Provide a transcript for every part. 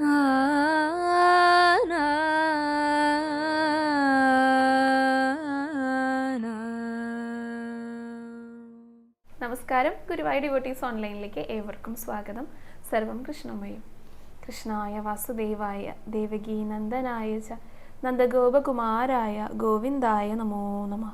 നമസ്കാരം. ഗുരുവായൂർ ഡിവോട്ടീസ് ഓൺലൈനിലേക്ക് ഏവർക്കും സ്വാഗതം. സർവം കൃഷ്ണമയും. കൃഷ്ണായ വാസുദേവായ ദേവകീ നന്ദനായ ച നന്ദഗോപകുമാരായ ഗോവിന്ദായ നമോ നമ.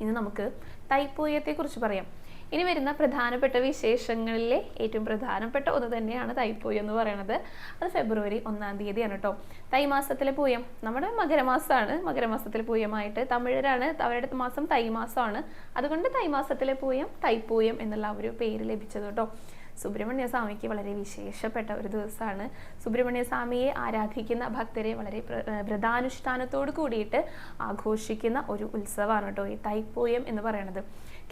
ഇന്ന് നമുക്ക് തൈപ്പൂയത്തെക്കുറിച്ച് പറയാം. ഇനി വരുന്ന പ്രധാനപ്പെട്ട വിശേഷങ്ങളിലെ ഏറ്റവും പ്രധാനപ്പെട്ട ഒന്ന് തന്നെയാണ് തൈപ്പൂയം എന്ന് പറയുന്നത് അത് ഫെബ്രുവരി ഒന്നാം തീയതിയാണ് കേട്ടോ തൈമാസത്തിലെ പൂയം. നമ്മുടെ മകരമാസമാണ് മകരമാസത്തിലെ പൂയമായിട്ട് തമിഴരാണ്. അവരുടെ മാസം തൈമാസമാണ് അതുകൊണ്ട് തൈമാസത്തിലെ പൂയം തൈപ്പൂയം എന്നുള്ള ഒരു പേര് ലഭിച്ചത് കേട്ടോ സുബ്രഹ്മണ്യ സ്വാമിക്ക് വളരെ വിശേഷപ്പെട്ട ഒരു ദിവസമാണ്. സുബ്രഹ്മണ്യ സ്വാമിയെ ആരാധിക്കുന്ന ഭക്തരെ വളരെ വ്രതാനുഷ്ഠാനത്തോട് കൂടിയിട്ട് ആഘോഷിക്കുന്ന ഒരു ഉത്സവമാണ് കേട്ടോ ഈ തൈപ്പൂയം എന്ന് പറയുന്നത്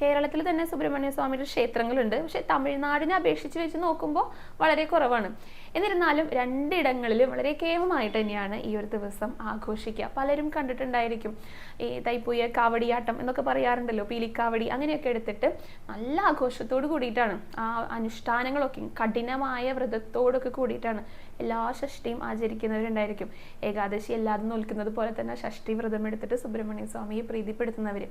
കേരളത്തിൽ തന്നെ സുബ്രഹ്മണ്യ സ്വാമിയുടെ ക്ഷേത്രങ്ങളുണ്ട്. പക്ഷേ തമിഴ്നാടിനെ അപേക്ഷിച്ച് വെച്ച് നോക്കുമ്പോൾ വളരെ കുറവാണ്. എന്നിരുന്നാലും രണ്ടിടങ്ങളിലും വളരെ കേമമായിട്ട് തന്നെയാണ് ഈ ഒരു ദിവസം ആഘോഷിക്കുക. പലരും കണ്ടിട്ടുണ്ടായിരിക്കും ഈ തൈപ്പൂയ കാവടിയാട്ടം എന്നൊക്കെ പറയാറുണ്ടല്ലോ പീലിക്കാവടി അങ്ങനെയൊക്കെ എടുത്തിട്ട് നല്ല ആഘോഷത്തോട് കൂടിയിട്ടാണ്. ആ അനുഷ്ഠാനങ്ങളൊക്കെ കഠിനമായ വ്രതത്തോടൊക്കെ കൂടിയിട്ടാണ് എല്ലാ ഷഷ്ടിയും ആചരിക്കുന്നവരുണ്ടായിരിക്കും. ഏകാദശി എല്ലാതും നോൽക്കുന്നത് പോലെ തന്നെ ഷഷ്ടി വ്രതം എടുത്തിട്ട് സുബ്രഹ്മണ്യ സ്വാമിയെ പ്രീതിപ്പെടുത്തുന്നവർ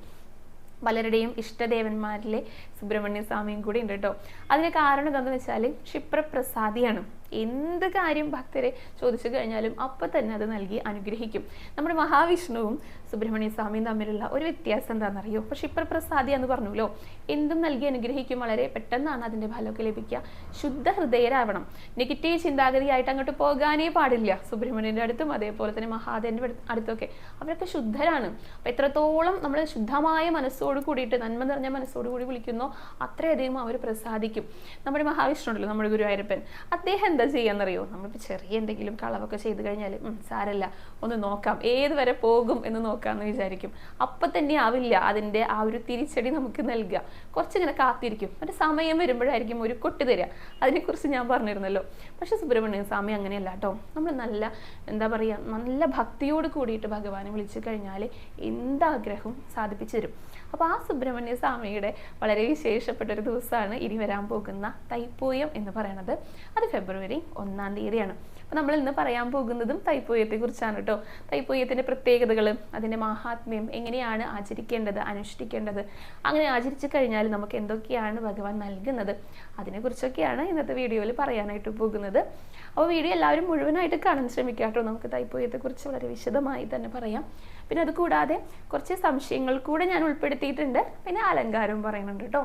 പലരുടെയും ഇഷ്ടദേവന്മാരിലെ സുബ്രഹ്മണ്യ സ്വാമിയും കൂടി ഉണ്ട് കേട്ടോ. അതിന് കാരണം എന്താണെന്ന് വെച്ചാൽ ക്ഷിപ്രപ്രസാദിയാണ്. എന്ത് കാര്യം ഭക്തരെ ചോദിച്ചു കഴിഞ്ഞാലും അപ്പം തന്നെ അത് നൽകി അനുഗ്രഹിക്കും. നമ്മുടെ മഹാവിഷ്ണുവും സുബ്രഹ്മണ്യ സ്വാമിയും തമ്മിലുള്ള ഒരു വ്യത്യാസം എന്താണെന്നറിയോ? അപ്പോൾ ക്ഷിപ്രപ്രസാദി എന്ന് പറഞ്ഞല്ലോ. എന്തും നൽകി അനുഗ്രഹിക്കും വളരെ പെട്ടെന്നാണ് അതിന്റെ ഫലമൊക്കെ ലഭിക്കുക. ശുദ്ധ ഹൃദയരാവണം നെഗറ്റീവ് ചിന്താഗതിയായിട്ട് അങ്ങോട്ട് പോകാനേ പാടില്ല. സുബ്രഹ്മണ്യന്റെ അടുത്തും അതേപോലെ തന്നെ മഹാദേവന്റെ അടുത്തൊക്കെ. അവരൊക്കെ ശുദ്ധരാണ്. അപ്പം എത്രത്തോളം നമ്മൾ ശുദ്ധമായ മനസ്സോട് കൂടിയിട്ട് നന്മ നിറഞ്ഞ മനസ്സോട് കൂടി വിളിക്കുന്നോ അത്രയധികം അവർ പ്രസാദിക്കും. നമ്മുടെ മഹാവിഷ്ണു ഉണ്ടല്ലോ നമ്മുടെ ഗുരുവായൂരപ്പൻ. അദ്ദേഹം എന്താ ചെയ്യാന്നറിയോ? നമ്മളിപ്പോൾ ചെറിയ എന്തെങ്കിലും കളവൊക്കെ ചെയ്ത് കഴിഞ്ഞാൽ സാരല്ല. ഒന്ന് നോക്കാം. ഏത് വരെ പോകും എന്ന് നോക്കാമെന്ന് വിചാരിക്കും. അപ്പം തന്നെ ആവില്ല അതിന്റെ ആ ഒരു തിരിച്ചടി നമുക്ക് നൽകുക കുറച്ചിങ്ങനെ കാത്തിരിക്കും. ഒരു സമയം വരുമ്പോഴായിരിക്കും ഒരു കൊട്ടി തരിക അതിനെക്കുറിച്ച് ഞാൻ പറഞ്ഞിരുന്നല്ലോ. പക്ഷേ സുബ്രഹ്മണ്യ സ്വാമി അങ്ങനെയല്ല കേട്ടോ നമ്മൾ നല്ല എന്താ പറയുക നല്ല ഭക്തിയോട് കൂടിയിട്ട് ഭഗവാനെ വിളിച്ചു കഴിഞ്ഞാൽ എന്താഗ്രഹവും സാധിപ്പിച്ചു തരും. അപ്പോൾ ആ സുബ്രഹ്മണ്യ സ്വാമിയുടെ വളരെ വിശേഷപ്പെട്ട ഒരു ദിവസമാണ് ഇനി വരാൻ പോകുന്ന തൈപ്പൂയം എന്ന് പറയുന്നത് അത് ഫെബ്രുവരി ഒന്നാം തീയതിയാണ്. അപ്പോൾ നമ്മൾ ഇന്ന് പറയാൻ പോകുന്നതും തൈപ്പൂയത്തെ കുറിച്ചാണ് കേട്ടോ തൈപ്പൂയത്തിന്റെ പ്രത്യേകതകൾ അതിന്റെ മഹാത്മ്യം എങ്ങനെയാണ് ആചരിക്കേണ്ടത് അനുഷ്ഠിക്കേണ്ടത് അങ്ങനെ ആചരിച്ചു കഴിഞ്ഞാൽ നമുക്ക് എന്തൊക്കെയാണ് ഭഗവാൻ നൽകുന്നത് അതിനെക്കുറിച്ചൊക്കെയാണ് ഇന്നത്തെ വീഡിയോയിൽ പറയാനായിട്ട് പോകുന്നത്. അപ്പോൾ വീഡിയോ എല്ലാവരും മുഴുവനായിട്ട് കാണാൻ ശ്രമിക്കുക കേട്ടോ നമുക്ക് തൈപ്പൂയത്തെക്കുറിച്ച് വളരെ വിശദമായി തന്നെ പറയാം. പിന്നെ അത് കൂടാതെ കുറച്ച് സംശയങ്ങൾ കൂടെ ഞാൻ ഉൾപ്പെടുത്തിയിട്ടുണ്ട്. പിന്നെ അലങ്കാരവും പറയുന്നുണ്ട് കേട്ടോ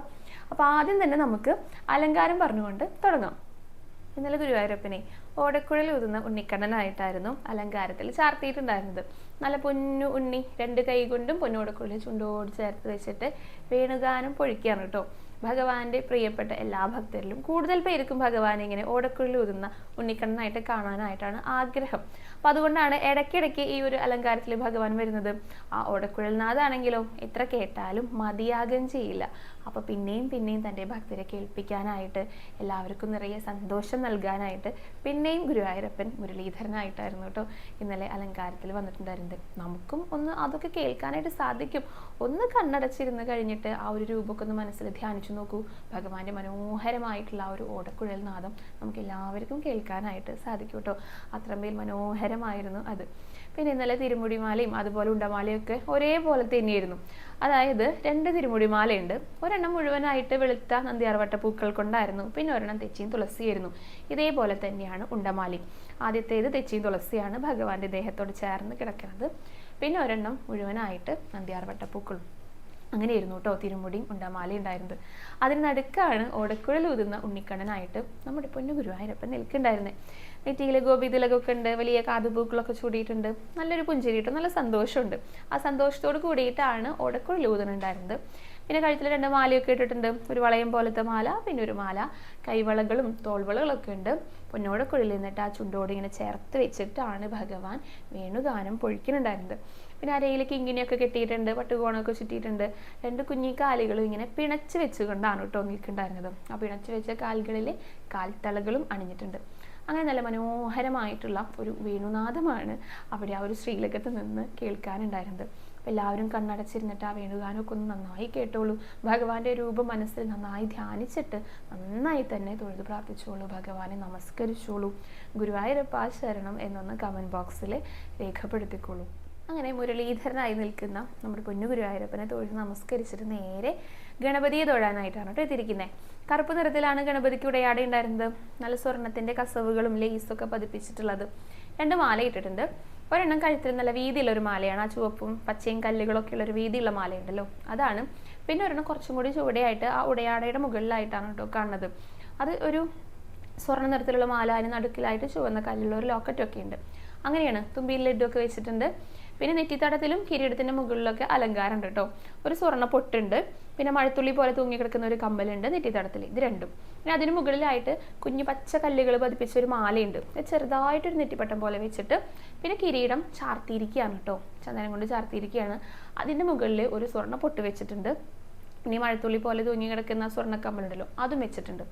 അപ്പോൾ ആദ്യം തന്നെ നമുക്ക് അലങ്കാരം പറഞ്ഞുകൊണ്ട് തുടങ്ങാം. ഇന്നലെ ഗുരുവായൂരപ്പനെ ഓടക്കുഴൽ ഊതുന്ന ഉണ്ണിക്കണ്ണനായിട്ടായിരുന്നു അലങ്കാരത്തിൽ ചാർത്തിയിട്ടുണ്ടായിരുന്നത്. നല്ല പൊന്നു ഉണ്ണി രണ്ട് കൈ കൊണ്ടും പൊന്നോടക്കുഴൽ ചുണ്ടോട് ചേർത്ത് വെച്ചിട്ട് വേണുഗാനം പൊഴിക്കുകയാണ് കേട്ടോ. ഭഗവാന്റെ പ്രിയപ്പെട്ട എല്ലാ ഭക്തരിലും കൂടുതൽ പേർക്കും ഭഗവാനെ ഇങ്ങനെ ഓടക്കുഴൽ ഊതുന്ന ഉണ്ണിക്കണ്ണനായിട്ട് കാണാനായിട്ടാണ് ആഗ്രഹം. അപ്പൊ അതുകൊണ്ടാണ് ഇടയ്ക്കിടയ്ക്ക് ഈ ഒരു അലങ്കാരത്തിൽ ഭഗവാൻ വരുന്നത്. ആ ഓടക്കുഴൽ നാഥാണെങ്കിലോ എത്ര കേട്ടാലും മതിയാകം ചെയ്യില്ല. അപ്പൊ പിന്നെയും പിന്നെയും തന്റെ ഭക്തരെ കേൾപ്പിക്കാനായിട്ട് എല്ലാവർക്കും നിറയെ സന്തോഷം നൽകാനായിട്ട് പിന്നെയും ഗുരുവായൂരപ്പൻ മുരളീധരനായിട്ടായിരുന്നു കേട്ടോ ഇന്നലെ അലങ്കാരത്തിൽ വന്നിട്ടുണ്ടായിരുന്നത്. നമുക്കും ഒന്ന് അതൊക്കെ കേൾക്കാനായിട്ട് സാധിക്കും. ഒന്ന് കണ്ണടച്ചിരുന്ന് കഴിഞ്ഞിട്ട് ആ ഒരു രൂപമൊക്കെ ഒന്ന് മനസ്സിൽ ധ്യാനിച്ചു നോക്കൂ. ഭഗവാന്റെ മനോഹരമായിട്ടുള്ള ആ ഒരു ഓടക്കുഴൽ നാദം നമുക്ക് എല്ലാവർക്കും കേൾക്കാനായിട്ട് സാധിക്കും കേട്ടോ. അത്രമേൽ മനോഹരമായിരുന്നു അത്. പിന്നെ ഇന്നലെ തിരുമുടിമാലയും അതുപോലെ ഉണ്ടമാലയൊക്കെ ഒരേപോലെ തന്നെയായിരുന്നു. അതായത് രണ്ട് തിരുമുടിമാലയുണ്ട്. ഒരെണ്ണം മുഴുവനായിട്ട് വെളുത്ത നന്ദിയാർവട്ട പൂക്കൾ കൊണ്ടായിരുന്നു. പിന്നെ ഒരെണ്ണം തെച്ചിയും തുളസിയായിരുന്നു. ഇതേപോലെ തന്നെയാണ് ഉണ്ടമാലി. ആദ്യത്തേത് തെച്ചിയും തുളസിയാണ് ഭഗവാന്റെ ദേഹത്തോട് ചേർന്ന് കിടക്കുന്നത്. പിന്നെ ഒരെണ്ണം മുഴുവനായിട്ട് നന്ദിയാർവട്ട പൂക്കളും അങ്ങനെയായിരുന്നു കേട്ടോ തിരുമുടിയും ഉണ്ടമാലയും ഉണ്ടായിരുന്നത്. അതിന് നടുക്കാണ് ഓടക്കുഴൽ ഊതുന്ന ഉണ്ണിക്കണ്ണനായിട്ട് നമ്മുടെ പൊന്നു ഗുരുവായൂരപ്പൻ നിൽക്കുന്നുണ്ടായിരുന്നത് നെറ്റിയിൽ ഗോപി തിലകൊക്കെ ഉണ്ട് വലിയ കാതുപൂക്കളൊക്കെ ചൂടിയിട്ടുണ്ട്. നല്ലൊരു പുഞ്ചിരി കിട്ടും നല്ല സന്തോഷമുണ്ട്. ആ സന്തോഷത്തോട് കൂടിയിട്ടാണ് ഓടക്കുഴൽ ഊതുന്നുണ്ടായിരുന്നത് പിന്നെ കഴുത്തിൽ രണ്ട് മാലയൊക്കെ ഇട്ടിട്ടുണ്ട്. ഒരു വളയം പോലത്തെ മാല പിന്നെ ഒരു മാല. കൈവളകളും തോൾവളകളൊക്കെ ഉണ്ട്. പൊന്നോടക്കുഴലിൽ നിന്നിട്ട് ആ ചുണ്ടോട് ഇങ്ങനെ ചേർത്ത് വെച്ചിട്ടാണ് ഭഗവാൻ വേണുഗാനം പൊഴിക്കുന്നുണ്ടായിരുന്നത് പിന്നെ അരയിലേക്ക് ഇങ്ങനെയൊക്കെ കെട്ടിയിട്ടുണ്ട് പട്ടുകോണൊക്കെ ചുറ്റിയിട്ടുണ്ട്. രണ്ട് കുഞ്ഞി കാലുകളും ഇങ്ങനെ പിണച്ച് വെച്ചുകൊണ്ടാണ് കേട്ടോ നിൽക്കുന്നുണ്ടായിരുന്നത്. ആ പിണച്ച് വെച്ച കാലുകളിലെ കാൽത്തളകളും അണിഞ്ഞിട്ടുണ്ട്. അങ്ങനെ നല്ല മനോഹരമായിട്ടുള്ള ഒരു വേണുനാദമാണ് അവിടെ ആ ഒരു ശ്രീലകത്ത് നിന്ന് കേൾക്കാനുണ്ടായിരുന്നത്. അപ്പോൾ എല്ലാവരും കണ്ണടച്ചിരുന്നിട്ട് ആ വേണുഗാനമൊക്കെ ഒന്ന് നന്നായി കേട്ടോളൂ. ഭഗവാന്റെ രൂപം മനസ്സിൽ നന്നായി ധ്യാനിച്ചിട്ട് നന്നായി തന്നെ തൊഴുത് പ്രാർത്ഥിച്ചോളൂ. ഭഗവാനെ നമസ്കരിച്ചോളൂ. ഗുരുവായൂരപ്പ ശരണം എന്നൊന്ന് കമന്റ് ബോക്സിൽ രേഖപ്പെടുത്തിക്കോളൂ. അങ്ങനെ മുരളീധരനായി നിൽക്കുന്ന നമ്മുടെ പൊന്നു ഗുരുവായൂരപ്പനെ തൊഴുത് നമസ്കരിച്ചിട്ട് നേരെ ഗണപതിയെ തൊഴാനായിട്ടാണ് കേട്ടോ എത്തിയിരിക്കുന്നത് കറുപ്പ് നിറത്തിലാണ് ഗണപതിക്ക് ഉടയാട ഉണ്ടായിരുന്നത്. നല്ല സ്വർണത്തിന്റെ കസവുകളും ലേസൊക്കെ പതിപ്പിച്ചിട്ടുള്ളത്. രണ്ട് മാല ഇട്ടിട്ടുണ്ട്. ഒരെണ്ണം കഴുത്തിൽ നല്ല വീതിയുള്ള ഒരു മാലയാണ്. ആ ചുവപ്പും പച്ചയും കല്ലുകളൊക്കെ ഉള്ള ഒരു വീതിയുള്ള മാലയുണ്ടല്ലോ. അതാണ്. പിന്നെ ഒരെണ്ണം കുറച്ചും കൂടി ചുവടെയായിട്ട് ആ ഉടയാടയുടെ മുകളിലായിട്ടാണ് കേട്ടോ കാണുന്നത്. അത് ഒരു സ്വർണ നിറത്തിലുള്ള മാല അതിന് നടുക്കിലായിട്ട് ചുവന്ന കല്ലുള്ള ഒരു ലോക്കറ്റൊക്കെ ഉണ്ട്. അങ്ങനെയാണ് തുമ്പിയിൽ ലഡ്ഡു ഒക്കെ വെച്ചിട്ടുണ്ട്. പിന്നെ നെറ്റിത്തടത്തിലും കിരീടത്തിന്റെ മുകളിലൊക്കെ അലങ്കാരം ഉണ്ട് കേട്ടോ. ഒരു സ്വർണ പൊട്ടുണ്ട്. പിന്നെ മഴത്തുള്ളി പോലെ തൂങ്ങി കിടക്കുന്ന ഒരു കമ്പലുണ്ട് നെറ്റിത്തടത്തിൽ. ഇത് രണ്ടും. പിന്നെ അതിന് മുകളിലായിട്ട് കുഞ്ഞു പച്ച കല്ലുകൾ പതിപ്പിച്ച ഒരു മാലയുണ്ട്. ചെറുതായിട്ടൊരു നെറ്റിപ്പട്ടം പോലെ വെച്ചിട്ട് പിന്നെ കിരീടം ചാർത്തിയിരിക്കുകയാണ് കേട്ടോ. ചന്ദനം കൊണ്ട് ചാർത്തിയിരിക്കുകയാണ്. അതിന്റെ മുകളിൽ ഒരു സ്വർണ പൊട്ട് വെച്ചിട്ടുണ്ട്. ഇനി മഴത്തുള്ളി പോലെ തൂങ്ങി കിടക്കുന്ന സ്വർണക്കമ്മലുണ്ടല്ലോ അതും വെച്ചിട്ടുണ്ട്.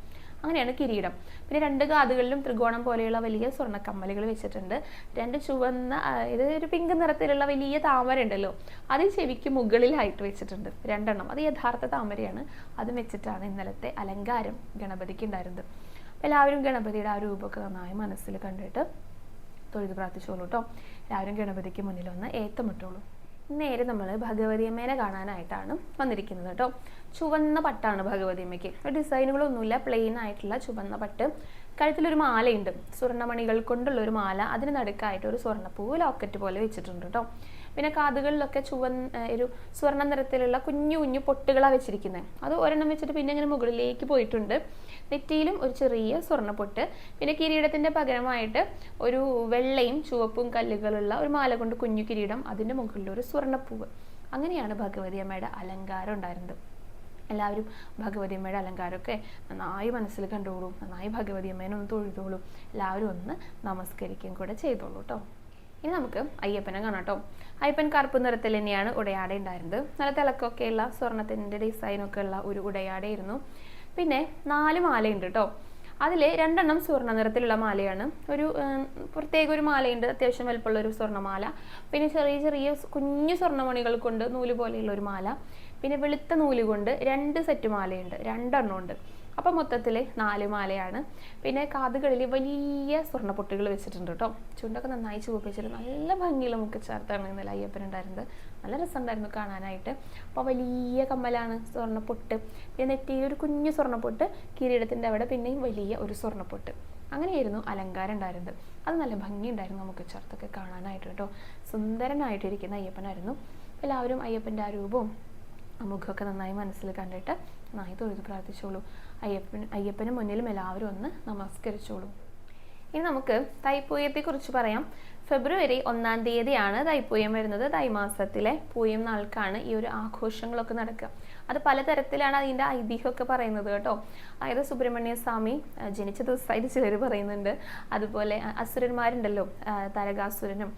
അങ്ങനെയാണ് കിരീടം. പിന്നെ രണ്ട് കാതുകളിലും ത്രികോണം പോലെയുള്ള വലിയ സ്വർണക്കമ്മലുകൾ വെച്ചിട്ടുണ്ട്. രണ്ട് ചുവന്ന ഇത് ഒരു പിങ്ക് നിറത്തിലുള്ള വലിയ താമര ഉണ്ടല്ലോ അത് ചെവിക്ക് മുകളിലായിട്ട് വെച്ചിട്ടുണ്ട്. രണ്ടെണ്ണം. അത് യഥാർത്ഥ താമരയാണ്. അതും വെച്ചിട്ടാണ് ഇന്നലത്തെ അലങ്കാരം ഗണപതിക്ക് ഉണ്ടായിരുന്നത്. എല്ലാവരും ഗണപതിയുടെ ആ രൂപമൊക്കെ നന്നായി മനസ്സിൽ കണ്ടിട്ട് തൊഴുത് പ്രാർത്ഥിച്ചോളൂ കേട്ടോ. എല്ലാവരും ഗണപതിക്ക് മുന്നിൽ വന്ന് ഏത്തമിട്ടോളൂ. നേരെ നമ്മൾ ഭഗവതിയമ്മേനെ കാണാനായിട്ടാണ് വന്നിരിക്കുന്നത് കേട്ടോ ചുവന്ന പട്ടാണ് ഭഗവതിയമ്മയ്ക്ക്. ഡിസൈനുകളൊന്നുമില്ല പ്ലെയിൻ ആയിട്ടുള്ള ചുവന്ന പട്ട്. കഴുത്തിലൊരു മാലയുണ്ട്. സ്വർണമണികൾ കൊണ്ടുള്ള ഒരു മാല. അതിന് നടുക്കായിട്ട് ഒരു സ്വർണപ്പൂ ലോക്കറ്റ് പോലെ വെച്ചിട്ടുണ്ട് കേട്ടോ പിന്നെ കാതുകളിലൊക്കെ ചുവന്ന ഒരു സ്വർണ നിറത്തിലുള്ള കുഞ്ഞു കുഞ്ഞു പൊട്ടുകളാണ് വെച്ചിരിക്കുന്നത് അത് ഒരെണ്ണം വെച്ചിട്ട് പിന്നെ ഇങ്ങനെ മുകളിലേക്ക് പോയിട്ടുണ്ട്. നെറ്റിയിലും ഒരു ചെറിയ സ്വർണ പൊട്ട് പിന്നെ കിരീടത്തിന്റെ പകരമായിട്ട് ഒരു വെള്ളയും ചുവപ്പും കല്ലുകളുള്ള ഒരു മാല കൊണ്ട് കുഞ്ഞു കിരീടം അതിന്റെ മുകളിൽ ഒരു സ്വർണപ്പൂവ്. അങ്ങനെയാണ് ഭഗവതി അമ്മയുടെ അലങ്കാരം ഉണ്ടായിരുന്നത്. എല്ലാവരും ഭഗവതി അമ്മയുടെ അലങ്കാരമൊക്കെ നന്നായി മനസ്സിൽ കണ്ടോളൂ. നന്നായി ഭഗവതി അമ്മേനെ ഒന്ന് തൊഴുതോളൂ. എല്ലാവരും ഒന്ന് നമസ്കരിക്കുകയും കൂടെ ചെയ്തോളൂ കേട്ടോ ഇനി നമുക്ക് അയ്യപ്പനെ കാണാം കേട്ടോ അയ്യപ്പൻ കറുപ്പ് നിറത്തിൽ തന്നെയാണ് ഉടയാട ഉണ്ടായിരുന്നത്. നല്ല തിളക്കമൊക്കെയുള്ള സ്വർണത്തിന്റെ ഡിസൈനൊക്കെ ഉള്ള ഒരു ഉടയാടയായിരുന്നു. പിന്നെ നാല് മാലയുണ്ട് കേട്ടോ അതിൽ രണ്ടെണ്ണം സ്വർണ നിറത്തിലുള്ള മാലയാണ്. ഒരു പ്രത്യേക ഒരു മാലയുണ്ട്. അത്യാവശ്യം വലുപ്പമുള്ള ഒരു സ്വർണമാല പിന്നെ ചെറിയ ചെറിയ കുഞ്ഞു സ്വർണമണികൾ കൊണ്ട് നൂൽ പോലെയുള്ള ഒരു മാല. പിന്നെ വെളുത്ത നൂൽ കൊണ്ട് രണ്ട് സെറ്റ് മാലയുണ്ട്. രണ്ടെണ്ണം ഉണ്ട് അപ്പം മൊത്തത്തിൽ നാല് മാലയാണ്. പിന്നെ കാതുകളിൽ വലിയ സ്വർണപ്പൊട്ടുകൾ വെച്ചിട്ടുണ്ട് കേട്ടോ ചുണ്ടൊക്കെ നന്നായി ചുവപ്പിച്ചിട്ട് നല്ല ഭംഗിയുള്ള മുക്കച്ചാർത്താണ് ഇന്നലെ അയ്യപ്പൻ ഉണ്ടായിരുന്നത്. നല്ല രസമുണ്ടായിരുന്നു കാണാനായിട്ട്. അപ്പോൾ വലിയ കമ്മലാണ് സ്വർണപ്പൊട്ട്. പിന്നെ നെറ്റിയിൽ ഒരു കുഞ്ഞു സ്വർണപ്പൊട്ട് കിരീടത്തിന്റെ അവിടെ പിന്നെയും വലിയ ഒരു സ്വർണപ്പൊട്ട്. അങ്ങനെയായിരുന്നു അലങ്കാരം ഉണ്ടായിരുന്നത്. അത് നല്ല ഭംഗിയുണ്ടായിരുന്നു നമുക്ക് ചേർത്തൊക്കെ കാണാനായിട്ട് കേട്ടോ സുന്ദരനായിട്ടിരിക്കുന്ന അയ്യപ്പനായിരുന്നു. എല്ലാവരും അയ്യപ്പന്റെ ആ രൂപവും മുഖമൊക്കെ നന്നായി മനസ്സിൽ കണ്ടിട്ട് നന്നായി തൊഴുത് പ്രാർത്ഥിച്ചോളൂ. അയ്യപ്പൻ അയ്യപ്പന് മുന്നിലും എല്ലാവരും ഒന്ന് നമസ്കരിച്ചോളൂ. ഇനി നമുക്ക് തൈപ്പൂയത്തെക്കുറിച്ച് പറയാം. ഫെബ്രുവരി ഒന്നാം തീയതിയാണ് തൈപ്പൂയം വരുന്നത്. തൈമാസത്തിലെ പൂയം നാൾക്കാണ് ഈ ഒരു ആഘോഷങ്ങളൊക്കെ നടക്കുക. അത് പലതരത്തിലാണ് അതിന്റെ ഐതിഹ്യമൊക്കെ പറയുന്നത് കേട്ടോ. അതായത് സുബ്രഹ്മണ്യ സ്വാമി ജനിച്ച ദിവസമായിട്ട് ചിലർ പറയുന്നുണ്ട്. അതുപോലെ അസുരന്മാരുണ്ടല്ലോ തരകാസുരനും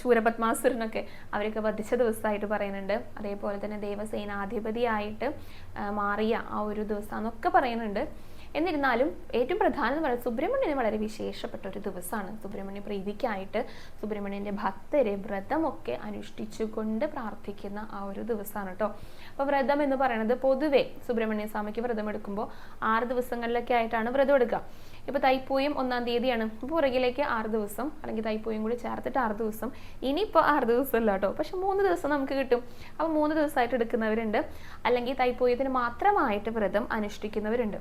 ശൂരപത്മാസുരനൊക്കെ അവരൊക്കെ വധിച്ച ദിവസമായിട്ട് പറയുന്നുണ്ട്. അതേപോലെ തന്നെ ദേവസേനാധിപതിയായിട്ട് മാറിയ ആ ഒരു ദിവസം എന്നൊക്കെ പറയുന്നുണ്ട്. എന്നിരുന്നാലും ഏറ്റവും പ്രധാനം എന്ന് പറയുന്നത് സുബ്രഹ്മണ്യന് വളരെ വിശേഷപ്പെട്ട ഒരു ദിവസമാണ്. സുബ്രഹ്മണ്യ പ്രീതിക്കായിട്ട് സുബ്രഹ്മണ്യന്റെ ഭക്തരെ വ്രതമൊക്കെ അനുഷ്ഠിച്ചുകൊണ്ട് പ്രാർത്ഥിക്കുന്ന ആ ഒരു ദിവസമാണ് കേട്ടോ അപ്പോൾ വ്രതം എന്ന് പറയുന്നത് പൊതുവേ സുബ്രഹ്മണ്യ സ്വാമിക്ക് വ്രതം എടുക്കുമ്പോൾ ആറ് ദിവസങ്ങളിലൊക്കെ ആയിട്ടാണ് വ്രതം എടുക്കുക. ഇപ്പോൾ തൈപ്പൂയം ഒന്നാം തീയതിയാണ്. പുറകിലേക്ക് ആറ് ദിവസം അല്ലെങ്കിൽ തൈപ്പൂയം കൂടി ചേർത്തിട്ട് ആറ് ദിവസം. ഇനിയിപ്പോൾ ആറ് ദിവസമല്ല കേട്ടോ പക്ഷെ മൂന്ന് ദിവസം നമുക്ക് കിട്ടും. അപ്പോൾ മൂന്ന് ദിവസമായിട്ട് എടുക്കുന്നവരുണ്ട്. അല്ലെങ്കിൽ തൈപ്പൂയത്തിന് മാത്രമായിട്ട് വ്രതം അനുഷ്ഠിക്കുന്നവരുണ്ട്.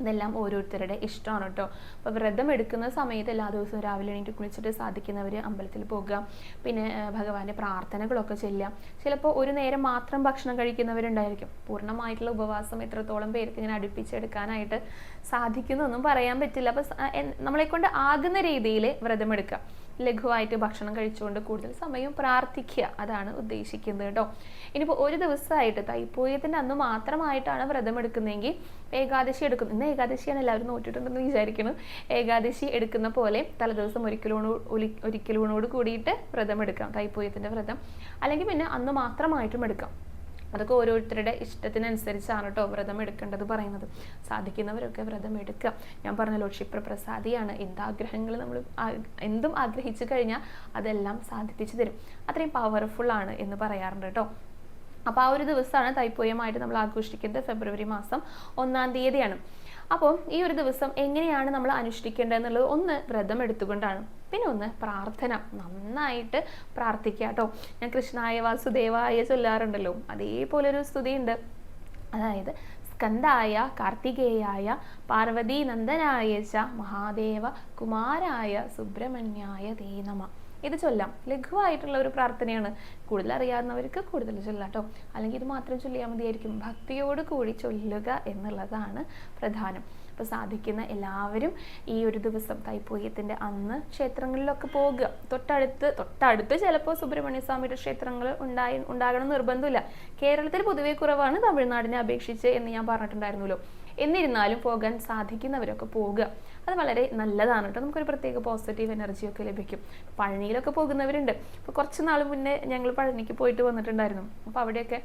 ഇതെല്ലാം ഓരോരുത്തരുടെ ഇഷ്ടമാണ് കേട്ടോ. അപ്പോൾ വ്രതം എടുക്കുന്ന സമയത്ത് എല്ലാ ദിവസവും രാവിലെ എണീറ്റ് കുളിച്ചിട്ട് സാധിക്കുന്നവർ അമ്പലത്തിൽ പോകുക പിന്നെ ഭഗവാന്റെ പ്രാർത്ഥനകളൊക്കെ ചെല്ലുക. ചിലപ്പോൾ ഒരു നേരം മാത്രം ഭക്ഷണം കഴിക്കുന്നവരുണ്ടായിരിക്കും. പൂർണമായിട്ടുള്ള ഉപവാസം എത്രത്തോളം പേർക്ക് ഇങ്ങനെ അടുപ്പിച്ചെടുക്കാനായിട്ട് സാധിക്കുന്നൊന്നും പറയാൻ പറ്റില്ല. അപ്പോൾ നമ്മളെക്കൊണ്ട് ആകുന്ന രീതിയിൽ വ്രതം എടുക്കുക ലഘുവായിട്ട് ഭക്ഷണം കഴിച്ചുകൊണ്ട് കൂടുതൽ സമയം പ്രാർത്ഥിക്കുക. അതാണ് ഉദ്ദേശിക്കുന്നത് കേട്ടോ. ഇനിയിപ്പോൾ ഒരു ദിവസമായിട്ട് തൈപ്പൂയത്തിന്റെ അന്ന് മാത്രമായിട്ടാണ് വ്രതം എടുക്കുന്നതെങ്കിൽ ഏകാദശി എടുക്കും. ഇന്ന് ഏകാദശിയാണ് എല്ലാവരും നോറ്റിട്ടുണ്ടെന്ന് വിചാരിക്കുന്നു. ഏകാദശി എടുക്കുന്ന പോലെ തലേദിവസം ഒരിക്കലോട് ഒരിക്കലൂണോട് കൂടിയിട്ട് വ്രതം എടുക്കാം. തൈപ്പൂയത്തിന്റെ വ്രതം. അല്ലെങ്കിൽ പിന്നെ അന്ന് മാത്രമായിട്ടും എടുക്കാം. അതൊക്കെ ഓരോരുത്തരുടെ ഇഷ്ടത്തിനനുസരിച്ചാണ് കേട്ടോ വ്രതം എടുക്കേണ്ടത് പറയുന്നത്. സാധിക്കുന്നവരൊക്കെ വ്രതം എടുക്കുക. ഞാൻ പറഞ്ഞല്ലോ ക്ഷിപ്രപ്രസാദിയാണ്. എന്താഗ്രഹങ്ങൾ നമ്മൾ എന്തും ആഗ്രഹിച്ചു കഴിഞ്ഞാൽ അതെല്ലാം സാധിപ്പിച്ചു തരും. അത്രയും പവർഫുൾ ആണ് എന്ന് പറയാറുണ്ട് കേട്ടോ അപ്പോൾ ആ ഒരു ദിവസമാണ് തൈപ്പൂയമായിട്ട് നമ്മൾ ആഘോഷിക്കുന്നത് ഫെബ്രുവരി മാസം ഒന്നാം തീയതിയാണ്. അപ്പോൾ ഈ ഒരു ദിവസം എങ്ങനെയാണ് നമ്മൾ അനുഷ്ഠിക്കേണ്ടത് എന്നുള്ളത് ഒന്ന് വ്രതം എടുത്തുകൊണ്ടാണ്. പിന്നെ ഒന്ന് പ്രാർത്ഥന. നന്നായിട്ട് പ്രാർത്ഥിക്കുക കേട്ടോ. ഞാൻ കൃഷ്ണായ വാസുദേവായ ചൊല്ലാറുണ്ടല്ലോ. അതേപോലെ ഒരു സ്തുതിയുണ്ട്. അതായത് സ്കന്ധായ കാർത്തികേയായ പാർവതീനന്ദനായ ച മഹാദേവ കുമാരായ സുബ്രഹ്മണ്യായ ദേ നമ. ഇത് ചൊല്ലാം. ലഘുവായിട്ടുള്ള ഒരു പ്രാർത്ഥനയാണ്. കൂടുതൽ അറിയാവുന്നവർക്ക് കൂടുതൽ ചൊല്ലാം കേട്ടോ അല്ലെങ്കിൽ ഇത് മാത്രം ചൊല്ലിയാൽ മതിയായിരിക്കും. ഭക്തിയോട് കൂടി ചൊല്ലുക എന്നുള്ളതാണ് പ്രധാനം. അപ്പോൾ സാധിക്കുന്ന എല്ലാവരും ഈ ഒരു ദിവസം തൈപ്പൂയത്തിന്റെ അന്ന് ക്ഷേത്രങ്ങളിലൊക്കെ പോകുക തൊട്ടടുത്ത് തൊട്ടടുത്ത് ചിലപ്പോൾ സുബ്രഹ്മണ്യ സ്വാമിയുടെ ക്ഷേത്രങ്ങൾ ഉണ്ടായി ഉണ്ടാകണം നിർബന്ധമില്ല. കേരളത്തിൽ പൊതുവെ കുറവാണ് തമിഴ്നാടിനെ അപേക്ഷിച്ച് എന്ന് ഞാൻ പറഞ്ഞിട്ടുണ്ടായിരുന്നല്ലോ. എന്നിരുന്നാലും പോകാൻ സാധിക്കുന്നവരൊക്കെ പോകുക അത് വളരെ നല്ലതാണ് കേട്ടോ. നമുക്കൊരു പ്രത്യേക പോസിറ്റീവ് എനർജിയൊക്കെ ലഭിക്കും. പഴനിയിലൊക്കെ പോകുന്നവരുണ്ട്. ഇപ്പോൾ കുറച്ച് നാൾ മുന്നേ ഞങ്ങൾ പഴനിക്ക് പോയിട്ട് വന്നിട്ടുണ്ടായിരുന്നു. അപ്പോൾ അവിടെയൊക്കെ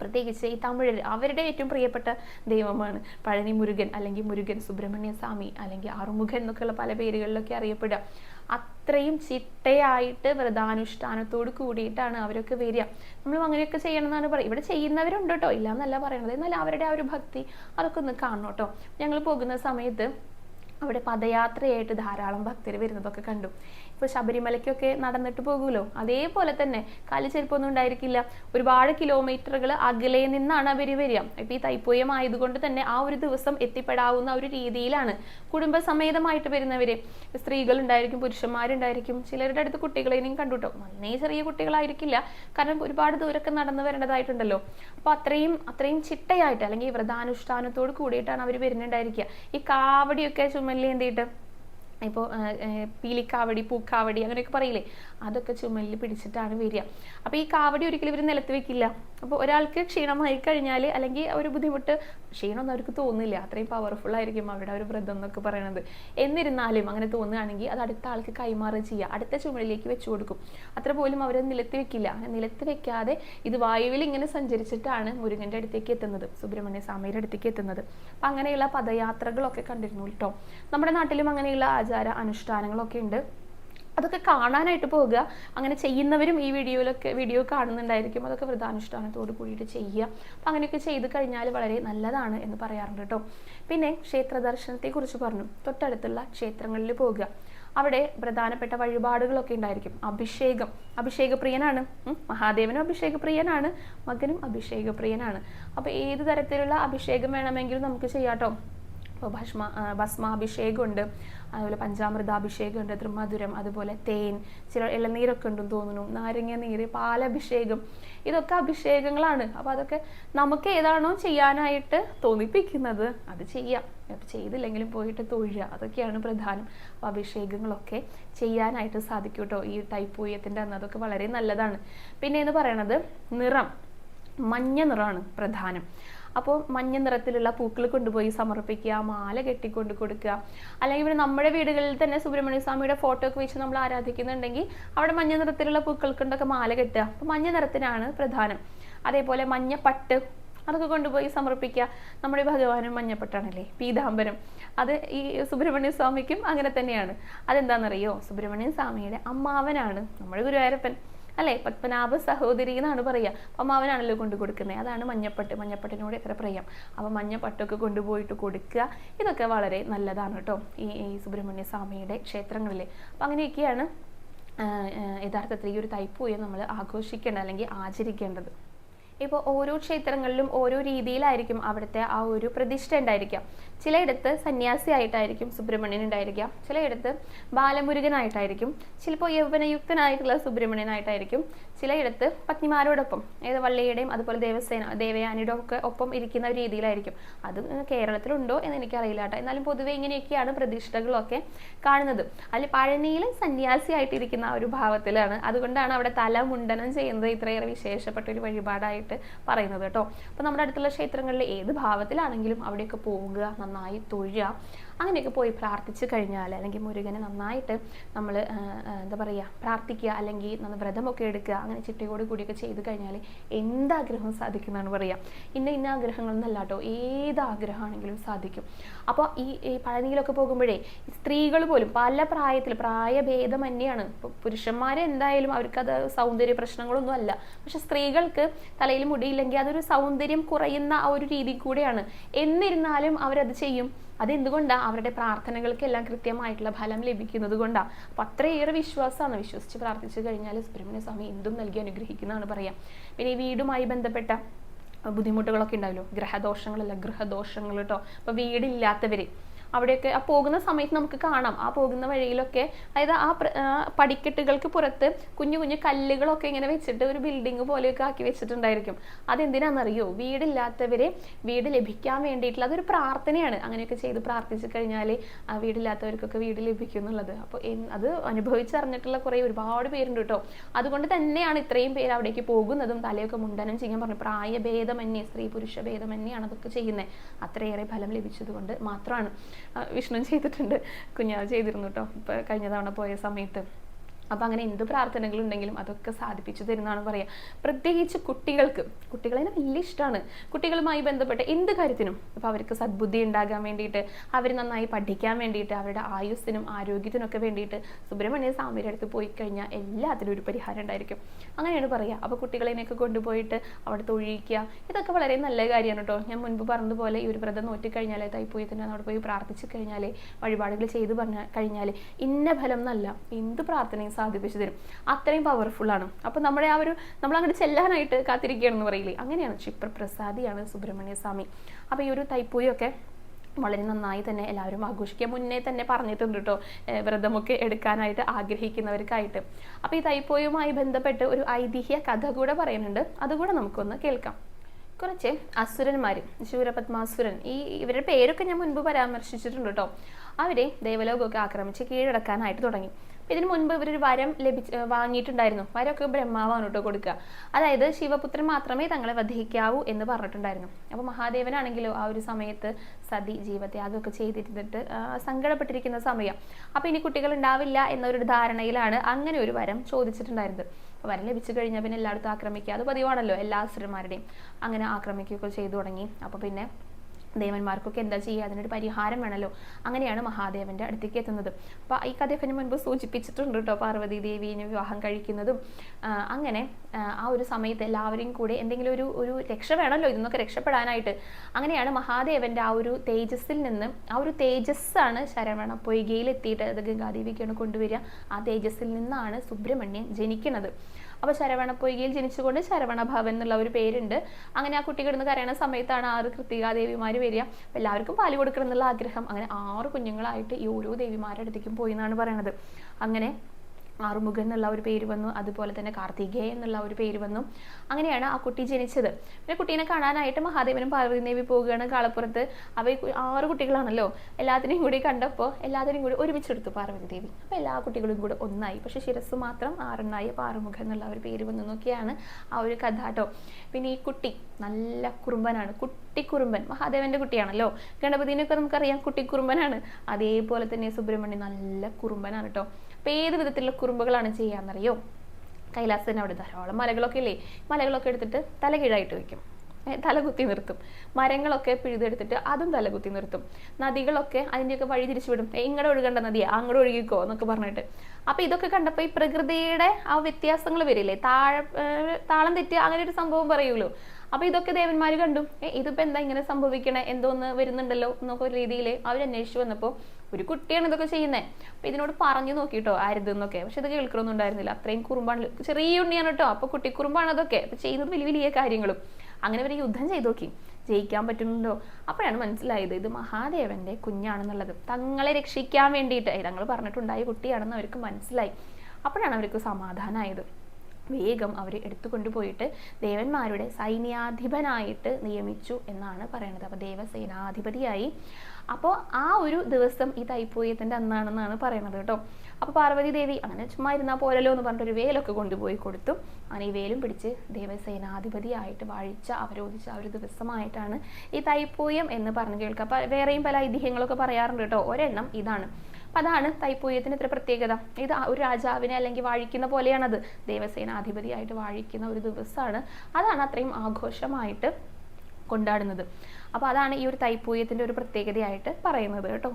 പ്രത്യേകിച്ച് ഈ തമിഴർ അവരുടെ ഏറ്റവും പ്രിയപ്പെട്ട ദൈവമാണ്. പഴനി മുരുകൻ അല്ലെങ്കിൽ മുരുകൻ സുബ്രഹ്മണ്യ സ്വാമി അല്ലെങ്കിൽ ആറുമുഖൻ എന്നൊക്കെയുള്ള പല പേരുകളിലൊക്കെ അറിയപ്പെടുക. അത്രയും ചിട്ടയായിട്ട് വ്രതാനുഷ്ഠാനത്തോട് കൂടിയിട്ടാണ് അവരൊക്കെ വരിക. നമ്മൾ അങ്ങനെയൊക്കെ ചെയ്യണം എന്നാണ് പറയുക. ഇവിടെ ചെയ്യുന്നവരുണ്ട് കേട്ടോ. ഇല്ല എന്നല്ല പറയണത്. എന്നാൽ അവരുടെ ആ ഒരു ഭക്തി അതൊക്കെ ഒന്ന് കാണണം കേട്ടോ. ഞങ്ങൾ പോകുന്ന സമയത്ത് അവിടെ പദയാത്രയായിട്ട് ധാരാളം ഭക്തർ വരുന്നതൊക്കെ കണ്ടു. ഇപ്പോൾ ശബരിമലയ്ക്കൊക്കെ നടന്നിട്ട് പോകുമല്ലോ? അതേപോലെ തന്നെ കാലി ചെരുപ്പൊന്നും ഉണ്ടായിരിക്കില്ല. ഒരുപാട് കിലോമീറ്ററുകൾ അകലെ നിന്നാണ് അവർ വരിക. ഇപ്പോൾ ഈ തൈപ്പൂയം ആയതുകൊണ്ട് തന്നെ ആ ഒരു ദിവസം എത്തിപ്പെടാവുന്ന ഒരു രീതിയിലാണ് കുടുംബസമേതമായിട്ട് വരുന്നവര്. സ്ത്രീകൾ ഉണ്ടായിരിക്കും പുരുഷന്മാരുണ്ടായിരിക്കും ചിലരുടെ അടുത്ത് കുട്ടികളെയും കണ്ടുട്ടോ? നന്നേ ചെറിയ കുട്ടികളായിരിക്കില്ല. കാരണം ഒരുപാട് ദൂരമൊക്കെ നടന്നു വരേണ്ടതായിട്ടുണ്ടല്ലോ. അപ്പോൾ അത്രയും അത്രയും ചിട്ടയായിട്ട് അല്ലെങ്കിൽ വ്രതാനുഷ്ഠാനത്തോട് കൂടിയിട്ടാണ് അവർ വരുന്നുണ്ടായിരിക്കുക. ഈ കാവടിയൊക്കെ ചുമലിൽ എന്തിട്ട് ഇപ്പോൾ പീലിക്കാവടി പൂക്കാവടി അങ്ങനെയൊക്കെ പറയില്ലേ? അതൊക്കെ ചുമലിൽ പിടിച്ചിട്ടാണ് വരിക. അപ്പോൾ ഈ കാവടി ഒരിക്കലും ഇവർ നിലത്ത് വെക്കില്ല. അപ്പോൾ ഒരാൾക്ക് ക്ഷീണമായി കഴിഞ്ഞാൽ അല്ലെങ്കിൽ ഒരു ബുദ്ധിമുട്ട് ക്ഷീണമൊന്നും അവർക്ക് തോന്നില്ല അത്രയും പവർഫുൾ ആയിരിക്കും അവരുടെ ഒരു വ്രതം എന്നൊക്കെ പറയണത്. എന്നിരുന്നാലും അങ്ങനെ തോന്നുകയാണെങ്കിൽ അത് അടുത്ത ആൾക്ക് കൈമാറുക ചെയ്യുക അടുത്ത ചുമലിലേക്ക് വെച്ചു കൊടുക്കും. അത്ര പോലും അവർ നിലത്ത് വെക്കില്ല. നിലത്ത് വെക്കാതെ ഇത് വായുവിൽ ഇങ്ങനെ സഞ്ചരിച്ചിട്ടാണ് മുരുകന്റെ അടുത്തേക്ക് എത്തുന്നത്. സുബ്രഹ്മണ്യ സ്വാമിയുടെ അടുത്തേക്ക് എത്തുന്നത്. അപ്പം അങ്ങനെയുള്ള പദയാത്രകളൊക്കെ കണ്ടിരുന്നു കേട്ടോ നമ്മുടെ നാട്ടിലും അങ്ങനെയുള്ള ആചാര അനുഷ്ഠാനങ്ങളൊക്കെ ഉണ്ട്. അതൊക്കെ കാണാനായിട്ട് പോകുക അങ്ങനെ ചെയ്യുന്നവരും ഈ വീഡിയോയിലൊക്കെ വീഡിയോ കാണുന്നുണ്ടായിരിക്കും. അതൊക്കെ വ്രതാനുഷ്ഠാനത്തോട് കൂടിയിട്ട് ചെയ്യുക. അപ്പം അങ്ങനെയൊക്കെ ചെയ്ത് കഴിഞ്ഞാൽ വളരെ നല്ലതാണ് എന്ന് പറയാറുണ്ട് കേട്ടോ. പിന്നെ ക്ഷേത്ര ദർശനത്തെക്കുറിച്ച് പറഞ്ഞു. തൊട്ടടുത്തുള്ള ക്ഷേത്രങ്ങളിൽ പോകുക അവിടെ പ്രധാനപ്പെട്ട വഴിപാടുകളൊക്കെ ഉണ്ടായിരിക്കും. അഭിഷേകം. അഭിഷേകപ്രിയനാണ്. മഹാദേവനും അഭിഷേകപ്രിയനാണ്. മകനും അഭിഷേകപ്രിയനാണ്. അപ്പോൾ ഏത് തരത്തിലുള്ള അഭിഷേകം വേണമെങ്കിലും നമുക്ക് ചെയ്യാട്ടോ ഇപ്പോൾ ഭസ്മ ഭസ്മാഭിഷേകമുണ്ട്. അതുപോലെ പഞ്ചാമൃതാഭിഷേകമുണ്ട് ത്രിമധുരം അതുപോലെ തേൻ ചില ഇളനീരൊക്കെ ഉണ്ടെന്ന് തോന്നുന്നു നാരങ്ങ നീര് പാലഭിഷേകം ഇതൊക്കെ അഭിഷേകങ്ങളാണ്. അപ്പോൾ അതൊക്കെ നമുക്ക് ഏതാണോ ചെയ്യാനായിട്ട് തോന്നിപ്പിക്കുന്നത് അത് ചെയ്യാം. അപ്പോൾ ചെയ്തില്ലെങ്കിലും പോയിട്ട് തൊഴുക അതൊക്കെയാണ് പ്രധാനം. അപ്പോൾ അഭിഷേകങ്ങളൊക്കെ ചെയ്യാനായിട്ട് സാധിക്കും കേട്ടോ ഈ ടൈപ്പൂയത്തിന്റെ അന്ന് അതൊക്കെ വളരെ നല്ലതാണ്. പിന്നെ എന്ന് പറയണത് നിറം മഞ്ഞ നിറമാണ് പ്രധാനം. അപ്പോൾ മഞ്ഞ നിറത്തിലുള്ള പൂക്കൾ കൊണ്ടുപോയി സമർപ്പിക്കുക മാല കെട്ടിക്കൊണ്ട് കൊടുക്കുക. അല്ലെങ്കിൽ ഇവിടെ നമ്മുടെ വീടുകളിൽ തന്നെ സുബ്രഹ്മണ്യ സ്വാമിയുടെ ഫോട്ടോ ഒക്കെ വെച്ച് നമ്മൾ ആരാധിക്കുന്നുണ്ടെങ്കിൽ അവിടെ മഞ്ഞ നിറത്തിലുള്ള പൂക്കൾ കൊണ്ടൊക്കെ മാല കെട്ടുക. അപ്പോൾ മഞ്ഞ നിറത്തിനാണ് പ്രധാനം. അതേപോലെ മഞ്ഞപ്പട്ട് അതൊക്കെ കൊണ്ടുപോയി സമർപ്പിക്കുക. നമ്മുടെ ഭഗവാനും മഞ്ഞപ്പെട്ടാണല്ലേ? പീതാംബരം. അത് ഈ സുബ്രഹ്മണ്യ സ്വാമിക്കും അങ്ങനെ തന്നെയാണ്. അതെന്താണെന്നറിയോ? സുബ്രഹ്മണ്യ സ്വാമിയുടെ അമ്മാവനാണ് നമ്മുടെ ഗുരുവായൂരപ്പൻ. അല്ലേ? പത്മനാഭ സഹോദരി എന്നാണ് പറയുക. അപ്പം അവനാണല്ലോ കൊണ്ടു കൊടുക്കുന്നത്. അതാണ് മഞ്ഞപ്പട്ട്. മഞ്ഞപ്പട്ടിനോട് എത്ര പ്രിയം. അപ്പം മഞ്ഞപ്പട്ടൊക്കെ കൊണ്ടുപോയിട്ട് കൊടുക്കുക ഇതൊക്കെ വളരെ നല്ലതാണ് കേട്ടോ. ഈ സുബ്രഹ്മണ്യ സ്വാമിയുടെ ക്ഷേത്രങ്ങളിൽ. അപ്പം അങ്ങനെയൊക്കെയാണ് യഥാർത്ഥത്തിൽ ഈ ഒരു തൈപ്പൂയം നമ്മൾ ആഘോഷിക്കേണ്ടത് അല്ലെങ്കിൽ ആചരിക്കേണ്ടത്. ഇപ്പോൾ ഓരോ ക്ഷേത്രങ്ങളിലും ഓരോ രീതിയിലായിരിക്കും അവിടുത്തെ ആ ഒരു പ്രതിഷ്ഠ ഉണ്ടായിരിക്കാം ചിലയിടത്ത് സന്യാസിയായിട്ടായിരിക്കും സുബ്രഹ്മണ്യൻ ഉണ്ടായിരിക്കുക. ചിലയിടത്ത് ബാലമുരുകനായിട്ടായിരിക്കും. ചിലപ്പോൾ യൗവനയുക്തനായിട്ടുള്ള സുബ്രഹ്മണ്യനായിട്ടായിരിക്കും ചിലയിടത്ത് പത്നിമാരോടൊപ്പം ഏത് വള്ളിയുടെയും അതുപോലെ ദേവസേന ദേവയാനിയുടെ ഒക്കെ ഒപ്പം ഇരിക്കുന്ന രീതിയിലായിരിക്കും. അത് കേരളത്തിലുണ്ടോ എന്ന് എനിക്കറിയില്ല കേട്ടോ. എന്നാലും പൊതുവെ ഇങ്ങനെയൊക്കെയാണ് പ്രതിഷ്ഠകളൊക്കെ കാണുന്നത്. അതിൽ പഴനിയിൽ സന്യാസിയായിട്ടിരിക്കുന്ന ആ ഒരു ഭാവത്തിലാണ്. അതുകൊണ്ടാണ് അവിടെ തല മുണ്ടനം ചെയ്യുന്നത് ഇത്രയേറെ വിശേഷപ്പെട്ട ഒരു വഴിപാടായിട്ട് പറയുന്നത് കേട്ടോ. അപ്പോൾ നമ്മുടെ അടുത്തുള്ള ക്ഷേത്രങ്ങളിൽ ഏത് ഭാവത്തിലാണെങ്കിലും അവിടെയൊക്കെ പോവുക നന്നായി തൊഴുക. അങ്ങനെയൊക്കെ പോയി പ്രാർത്ഥിച്ചു കഴിഞ്ഞാൽ അല്ലെങ്കിൽ മുരുകനെ നന്നായിട്ട് നമ്മൾ എന്താ പറയുക പ്രാർത്ഥിക്കുക അല്ലെങ്കിൽ നമ്മൾ വ്രതമൊക്കെ എടുക്കുക അങ്ങനെ ചിട്ടയോട് കൂടിയൊക്കെ ചെയ്ത് കഴിഞ്ഞാൽ എന്താഗ്രഹം സാധിക്കുന്നതാണ് പറയുക ഇന്ന ഇന്ന ആഗ്രഹങ്ങളൊന്നല്ല കേട്ടോ ഏത് ആഗ്രഹമാണെങ്കിലും സാധിക്കും. അപ്പോൾ ഈ ഈ പഴനിയിലൊക്കെ പോകുമ്പോഴേ സ്ത്രീകൾ പോലും പല പ്രായത്തിൽ പ്രായഭേദമന്യാണ് ഇപ്പോൾ പുരുഷന്മാരെ എന്തായാലും അവർക്കത് സൗന്ദര്യ പ്രശ്നങ്ങളൊന്നും അല്ല. പക്ഷെ സ്ത്രീകൾക്ക് തലയിൽ മുടിയില്ലെങ്കിൽ അതൊരു സൗന്ദര്യം കുറയുന്ന ആ ഒരു രീതി കൂടെയാണ്. എന്നിരുന്നാലും അവരത് ചെയ്യും. അതെന്തുകൊണ്ടാണ് അവരുടെ പ്രാർത്ഥനകൾക്കെല്ലാം കൃത്യമായിട്ടുള്ള ഫലം ലഭിക്കുന്നത് കൊണ്ടാണ് അപ്പം അത്രയേറെ വിശ്വാസമാണ് വിശ്വസിച്ച് പ്രാർത്ഥിച്ചു കഴിഞ്ഞാൽ സുബ്രഹ്മണ്യ സ്വാമി എന്തും നൽകി അനുഗ്രഹിക്കുന്നതാണ് പറയാം. പിന്നെ ഈ വീടുമായി ബന്ധപ്പെട്ട ബുദ്ധിമുട്ടുകളൊക്കെ ഉണ്ടാവില്ലോ? ഗ്രഹദോഷങ്ങളല്ല ഗൃഹദോഷങ്ങൾ കേട്ടോ അപ്പോൾ വീടില്ലാത്തവർ അവിടെയൊക്കെ ആ പോകുന്ന സമയത്ത് നമുക്ക് കാണാം. ആ പോകുന്ന വഴിയിലൊക്കെ അതായത് ആ പടിക്കെട്ടുകൾക്ക് പുറത്ത് കുഞ്ഞു കുഞ്ഞു കല്ലുകളൊക്കെ ഇങ്ങനെ വെച്ചിട്ട് ഒരു ബിൽഡിംഗ് പോലെയൊക്കെ ആക്കി വെച്ചിട്ടുണ്ടായിരിക്കും. അതെന്തിനാണെന്നറിയോ? വീടില്ലാത്തവരെ വീട് ലഭിക്കാൻ വേണ്ടിയിട്ടുള്ള അതൊരു പ്രാർത്ഥനയാണ്. അങ്ങനെയൊക്കെ ചെയ്ത് പ്രാർത്ഥിച്ചു കഴിഞ്ഞാൽ ആ വീടില്ലാത്തവർക്കൊക്കെ വീട് ലഭിക്കും എന്നുള്ളത്. അപ്പോൾ അത് അനുഭവിച്ചറിഞ്ഞിട്ടുള്ള കുറേ ഒരുപാട് പേരുണ്ട് കേട്ടോ. അതുകൊണ്ട് തന്നെയാണ് ഇത്രയും പേര് അവിടേക്ക് പോകുന്നതും തലയൊക്കെ മുണ്ടനം ചെയ്യാൻ പറഞ്ഞു പ്രായഭേദമന്യേ സ്ത്രീ പുരുഷ ഭേദമന്യാണ് അതൊക്കെ ചെയ്യുന്നത് അത്രയേറെ ഫലം ലഭിച്ചതുകൊണ്ട് മാത്രമാണ്. വിഷ്ണു ചെയ്തിട്ടുണ്ട്. കുഞ്ഞാവ് ചെയ്തിരുന്നു കേട്ടോ ഇപ്പം കഴിഞ്ഞ തവണ പോയ സമയത്ത്. അപ്പോൾ അങ്ങനെ എന്ത് പ്രാർത്ഥനകളുണ്ടെങ്കിലും അതൊക്കെ സാധിപ്പിച്ചു തരുന്നതാണ് പറയുക പ്രത്യേകിച്ച് കുട്ടികൾക്ക് കുട്ടികളെ വലിയ ഇഷ്ടമാണ് കുട്ടികളുമായി ബന്ധപ്പെട്ട എന്ത് കാര്യത്തിനും ഇപ്പോൾ അവർക്ക് സദ്ബുദ്ധി ഉണ്ടാകാൻ വേണ്ടിയിട്ട് അവർ നന്നായി പഠിക്കാൻ വേണ്ടിയിട്ട് അവരുടെ ആയുസ്സിനും ആരോഗ്യത്തിനൊക്കെ വേണ്ടിയിട്ട് സുബ്രഹ്മണ്യ സ്വാമിയുടെ അടുത്ത് പോയി കഴിഞ്ഞാൽ എല്ലാത്തിനും ഒരു പരിഹാരം ഉണ്ടായിരിക്കും. അങ്ങനെയാണ് പറയുക അപ്പോൾ കുട്ടികളെയൊക്കെ കൊണ്ടുപോയിട്ട് അവിടെ തൊഴിക്കുക ഇതൊക്കെ വളരെ നല്ല കാര്യമാണ് കേട്ടോ. ഞാൻ മുൻപ് പറഞ്ഞതുപോലെ ഈ ഒരു വ്രതം നോറ്റി കഴിഞ്ഞാൽ തന്നെ അവിടെ പോയി പ്രാർത്ഥിച്ചു കഴിഞ്ഞാൽ വഴിപാടുകൾ ചെയ്തു പറഞ്ഞ കഴിഞ്ഞാൽ ഇന്ന ഫലം എന്നല്ല എന്ത് പ്രാർത്ഥനയും സാധിപ്പിച്ചു തരും. അത്രയും ആണ്. അപ്പോൾ നമ്മുടെ ആ ഒരു നമ്മൾ അങ്ങോട്ട് ചെല്ലാനായിട്ട് കാത്തിരിക്കുകയാണെന്ന് പറയില്ലേ? അങ്ങനെയാണ്. ക്ഷിപ്രപ്രസാദിയാണ് സുബ്രഹ്മണ്യ സ്വാമി അപ്പോൾ ഈ ഒരു തൈപ്പൂയൊക്കെ വളരെ നന്നായി തന്നെ എല്ലാവരും ആഘോഷിക്കുക. മുന്നേ തന്നെ പറഞ്ഞിട്ടുണ്ട് കേട്ടോ വ്രതമൊക്കെ എടുക്കാനായിട്ട് ആഗ്രഹിക്കുന്നവർക്കായിട്ട്. അപ്പോൾ ഈ തൈപ്പോയുമായി ബന്ധപ്പെട്ട് ഒരു ഐതിഹ്യ കഥ കൂടെ പറയുന്നുണ്ട്. അതുകൂടെ നമുക്കൊന്ന് കേൾക്കാം. കുറച്ച് അസുരന്മാർ ശൂരപത്മാസുരൻ ഈ ഇവരുടെ പേരൊക്കെ ഞാൻ മുൻപ് പരാമർശിച്ചിട്ടുണ്ട് കേട്ടോ അവരെ ദേവലോകമൊക്കെ ആക്രമിച്ച് കീഴടക്കാനായിട്ട് തുടങ്ങി. ഇതിനു മുൻപ് ഇവരൊരു വരം ലഭിച്ച് വാങ്ങിയിട്ടുണ്ടായിരുന്നു. വരമൊക്കെ ബ്രഹ്മാവാണ് കേട്ടോ കൊടുക്കുക. അതായത് ശിവപുത്രൻ മാത്രമേ തങ്ങളെ വധിക്കാവൂ എന്ന് പറഞ്ഞിട്ടുണ്ടായിരുന്നു. അപ്പോൾ മഹാദേവനാണെങ്കിലോ ആ ഒരു സമയത്ത് സതി ജീവത്യാഗമൊക്കെ ചെയ്തിരുന്നിട്ട് സങ്കടപ്പെട്ടിരിക്കുന്ന സമയം. അപ്പോൾ ഇനി കുട്ടികൾ ഉണ്ടാവില്ല എന്നൊരു ധാരണയിലാണ് അങ്ങനെ ഒരു വരം ചോദിച്ചിട്ടുണ്ടായിരുന്നത്. വരം ലഭിച്ചു കഴിഞ്ഞാൽ പിന്നെ എല്ലായിടത്തും ആക്രമിക്കുക. അത് പതിവാണല്ലോ എല്ലാ അസുരന്മാരുടെയും. അങ്ങനെ ആക്രമിക്കുകയൊക്കെ ചെയ്തു തുടങ്ങി. അപ്പോൾ പിന്നെ ദേവന്മാർക്കൊക്കെ എന്താ ചെയ്യുക? അതിനൊരു പരിഹാരം വേണമല്ലോ അങ്ങനെയാണ് മഹാദേവന്റെ അടുത്തേക്ക് എത്തുന്നത്. അപ്പോൾ ഈ ഞാൻ മുൻപ് സൂചിപ്പിച്ചിട്ടുണ്ട് കേട്ടോ. പാർവതി ദേവീനെ വിവാഹം കഴിക്കുന്നതും. അങ്ങനെ ആ ഒരു സമയത്ത് എല്ലാവരെയും കൂടെ എന്തെങ്കിലും ഒരു ഒരു രക്ഷ വേണമല്ലോ ഇതൊന്നൊക്കെ രക്ഷപ്പെടാനായിട്ട്. അങ്ങനെയാണ് മഹാദേവന്റെ ആ ഒരു തേജസ്സിൽ നിന്ന് ആ ഒരു തേജസ്സാണ് ശരവണ പൊയ്കയിൽ എത്തിയിട്ട് അത് ഗംഗാദേവിക്കാണ് കൊണ്ടുവരിക. ആ തേജസ്സിൽ നിന്നാണ് സുബ്രഹ്മണ്യൻ ജനിക്കുന്നത്. അപ്പോൾ ശരവണ പൊയ്കയിൽ ജനിച്ചുകൊണ്ട് ശരവണ ഭവൻ എന്നുള്ള ഒരു പേരുണ്ട്. അങ്ങനെ ആ കുട്ടി കിടന്ന് കരയണ സമയത്താണ് ആറ് കൃത്തികാദേവിമാർ വരിക. എല്ലാവർക്കും പാൽ കൊടുക്കണം എന്നുള്ള ആഗ്രഹം. അങ്ങനെ ആറ് കുഞ്ഞുങ്ങളായിട്ട് ഈ ഓരോ ദേവിമാരുടെ അടുത്തേക്കും പോയി എന്നാണ് പറയണത്. അങ്ങനെ ആറുമുഖൻ എന്നുള്ള ഒരു പേര് വന്നു അതുപോലെ തന്നെ കാർത്തികേയ എന്നുള്ള ഒരു പേര് വന്നു. അങ്ങനെയാണ് ആ കുട്ടി ജനിച്ചത്. പിന്നെ കുട്ടീനെ കാണാനായിട്ട് മഹാദേവനും പാർവതി ദേവി പോവുകയാണ് കാളപ്പുറത്ത്. അവ ആറ് കുട്ടികളാണല്ലോ. എല്ലാത്തിനെയും കൂടി കണ്ടപ്പോൾ എല്ലാത്തിനെയും കൂടി ഒരുമിച്ചെടുത്തു പാർവതി ദേവി. അപ്പോൾ എല്ലാ കുട്ടികളും കൂടെ ഒന്നായി. പക്ഷെ ശിരസ് മാത്രം ആറെണ്ണായി. അപ്പോൾ ആറുമുഖൻ എന്നുള്ള ഒരു പേര് വന്നു നോക്കിയാണ് ആ ഒരു കഥ കേട്ടോ. പിന്നെ ഈ കുട്ടി നല്ല കുറുമ്പനാണ്. കുട്ടിക്കുറുമ്പൻ. മഹാദേവന്റെ കുട്ടിയാണല്ലോ. ഗണപതിനൊക്കെ നമുക്കറിയാം കുട്ടിക്കുറുമ്പനാണ്. അതേപോലെ തന്നെ സുബ്രഹ്മണ്യൻ നല്ല കുറുമ്പനാണ് കേട്ടോ. അപ്പോൾ ഏത് വിധത്തിലുള്ള കുറുമ്പുകളാണ് ചെയ്യാന്നറിയോ? കൈലാസത്തിന് അവിടെ ധാരാളം മലകളൊക്കെ ഇല്ലേ? മലകളൊക്കെ എടുത്തിട്ട് തലകീഴായിട്ട് വെക്കും. തലകുത്തി നിർത്തും. മരങ്ങളൊക്കെ പിഴുതെടുത്തിട്ട് അതും തലകുത്തി നിർത്തും. നദികളൊക്കെ അതിന്റെയൊക്കെ വഴി തിരിച്ചു വിടും ഇങ്ങടെ ഒഴുകേണ്ട നദിയാ അങ്ങോട്ട് ഒഴുകിക്കോ എന്നൊക്കെ പറഞ്ഞിട്ട്. അപ്പൊ ഇതൊക്കെ കണ്ടപ്പോൾ ഈ പ്രകൃതിയുടെ ആ വ്യത്യാസങ്ങൾ വരില്ലേ? താഴ താളം തെറ്റി അങ്ങനെ ഒരു സംഭവം പറയൂലോ അപ്പൊ ഇതൊക്കെ ദേവന്മാർ കണ്ടു. ഇതിപ്പോ എന്താ ഇങ്ങനെ സംഭവിക്കണേ? എന്തോന്ന് വരുന്നുണ്ടല്ലോ എന്നൊക്കെ ഒരു രീതിയിൽ അവർ അന്വേഷിച്ചു വന്നപ്പോൾ ഒരു കുട്ടിയാണ് ഇതൊക്കെ ചെയ്യുന്നത് അപ്പൊ ഇതിനോട് പറഞ്ഞു നോക്കിട്ടോ എന്നൊക്കെ. പക്ഷെ ഇത് കേൾക്കണമൊന്നും ഉണ്ടായിരുന്നില്ല. അത്രയും കുറുമ്പാണ്. ചെറിയ ഉണ്ണിയാണ് കേട്ടോ. അപ്പൊ കുട്ടിക്കുറുമ്പാണ് അതൊക്കെ. അപ്പൊ ചെയ്യുന്നത് വലിയ വലിയ കാര്യങ്ങളും. അങ്ങനെ ഒരു യുദ്ധം ചെയ്തു നോക്കി. ജയിക്കാൻ പറ്റുന്നുണ്ടോ? അപ്പോഴാണ് മനസ്സിലായത് ഇത് മഹാദേവന്റെ കുഞ്ഞാണെന്നുള്ളത്. തങ്ങളെ രക്ഷിക്കാൻ വേണ്ടിയിട്ട്. തങ്ങൾ പറഞ്ഞിട്ടുണ്ടായ കുട്ടിയാണെന്ന് അവർക്ക് മനസ്സിലായി. അപ്പോഴാണ് അവർക്ക് സമാധാനമായത് വേഗം അവരെ എടുത്തു കൊണ്ടുപോയിട്ട് ദേവന്മാരുടെ സൈന്യാധിപനായിട്ട് നിയമിച്ചു എന്നാണ് പറയുന്നത് അപ്പോൾ ദേവസേനാധിപതിയായി. അപ്പോൾ ആ ഒരു ദിവസം ഈ തൈപ്പൂയത്തിന്റെ അന്നാണെന്നാണ് പറയുന്നത് കേട്ടോ. അപ്പോൾ പാർവതി ദേവി അങ്ങനെ ചുമ്മാ ഇരുന്നാൽ പോരല്ലോ എന്ന് പറഞ്ഞിട്ട് ഒരു വേലൊക്കെ കൊണ്ടുപോയി കൊടുത്തു. അങ്ങനെ ഈ വേലും പിടിച്ച് ദേവസേനാധിപതിയായിട്ട് വാഴിച്ച അവരോധിച്ച ആ ഒരു ദിവസമായിട്ടാണ് ഈ തൈപ്പൂയം എന്ന് പറഞ്ഞു കേൾക്കുക. അപ്പോൾ വേറെയും പല ഐതിഹ്യങ്ങളൊക്കെ പറയാറുണ്ട് കേട്ടോ. ഒരെണ്ണം ഇതാണ്. അപ്പം അതാണ് തൈപ്പൂയത്തിന് ഇത്ര പ്രത്യേകത. ഇത് ഒരു രാജാവിനെ അല്ലെങ്കിൽ വാഴിക്കുന്ന പോലെയാണത്. ദേവസേനാധിപതിയായിട്ട് വാഴിക്കുന്ന ഒരു ദിവസമാണ്. അതാണ് അത്രയും ആഘോഷമായിട്ട് കൊണ്ടാടുന്നത്. അപ്പോൾ അതാണ് ഈ ഒരു തൈപ്പൂയത്തിന്റെ ഒരു പ്രത്യേകതയായിട്ട് പറയുന്നത് കേട്ടോ.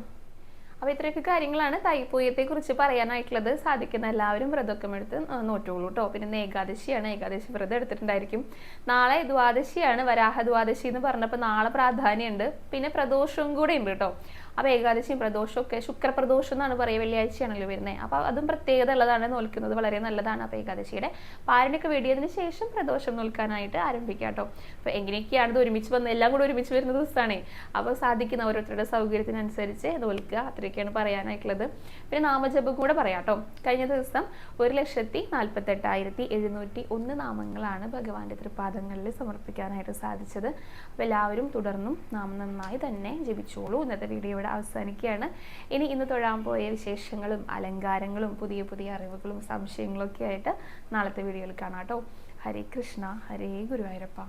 അപ്പോൾ ഇത്രയൊക്കെ കാര്യങ്ങളാണ് തൈപ്പൂയത്തെക്കുറിച്ച് പറയാനായിട്ടുള്ളത്. സാധിക്കുന്ന എല്ലാവരും വ്രതമൊക്കെ എടുത്ത് നോറ്റോളൂ കേട്ടോ. പിന്നെ ഏകാദശിയാണ്. ഏകാദശി വ്രതം എടുത്തിട്ടുണ്ടായിരിക്കും. നാളെ ദ്വാദശിയാണ്. വരാഹ ദ്വാദശി എന്ന് പറഞ്ഞപ്പോൾ നാളെ പ്രാധാന്യമുണ്ട്. പിന്നെ പ്രദോഷവും കൂടെ ഉണ്ട് കേട്ടോ. അപ്പോൾ ഏകാദശിയും പ്രദോഷമൊക്കെ ശുക്രപ്രദോഷം എന്നാണ് പറയുക വെള്ളിയാഴ്ചയാണല്ലോ വരുന്നത്. അപ്പോൾ അതും പ്രത്യേകത ഉള്ളതാണ് നോൽക്കുന്നത് വളരെ നല്ലതാണ് അപ്പോൾ ഏകാദശിയുടെ. പാരനൊക്കെ വെടിയതിന് ശേഷം പ്രദോഷം നോൽക്കാനായിട്ട് ആരംഭിക്കാം കേട്ടോ. അപ്പോൾ എങ്ങനെയൊക്കെയാണ് ഇത് ഒരുമിച്ച് വന്ന് എല്ലാം കൂടെ ഒരുമിച്ച് വരുന്ന ദിവസമാണേ. അപ്പോൾ സാധിക്കുന്ന ഓരോരുത്തരുടെ സൗകര്യത്തിനനുസരിച്ച് നോൽക്കുക അത്രയൊക്കെയാണ് പറയാനായിട്ടുള്ളത്. പിന്നെ നാമജപം കൂടെ പറയാം കേട്ടോ. കഴിഞ്ഞ ദിവസം ഒരു ലക്ഷത്തി നാൽപ്പത്തെട്ടായിരത്തി എഴുന്നൂറ്റി ഒന്ന് നാമങ്ങളാണ് ഭഗവാന്റെ തൃപാദങ്ങളിൽ സമർപ്പിക്കാനായിട്ട് സാധിച്ചത്. അപ്പോൾ എല്ലാവരും തുടർന്നും നാം നന്നായി തന്നെ ജപിച്ചോളൂ. ഇന്നത്തെ വീഡിയോ ഇവിടെ അവസാനിക്കുകയാണ്. ഇനി ഇന്ന് തൊഴാൻ പോയ വിശേഷങ്ങളും അലങ്കാരങ്ങളും പുതിയ പുതിയ അറിവുകളും സംശയങ്ങളൊക്കെ ആയിട്ട് നാളത്തെ വീഡിയോയിൽ കാണാം കേട്ടോ. ഹരേ കൃഷ്ണ ഹരേ ഗുരുവായൂരപ്പ.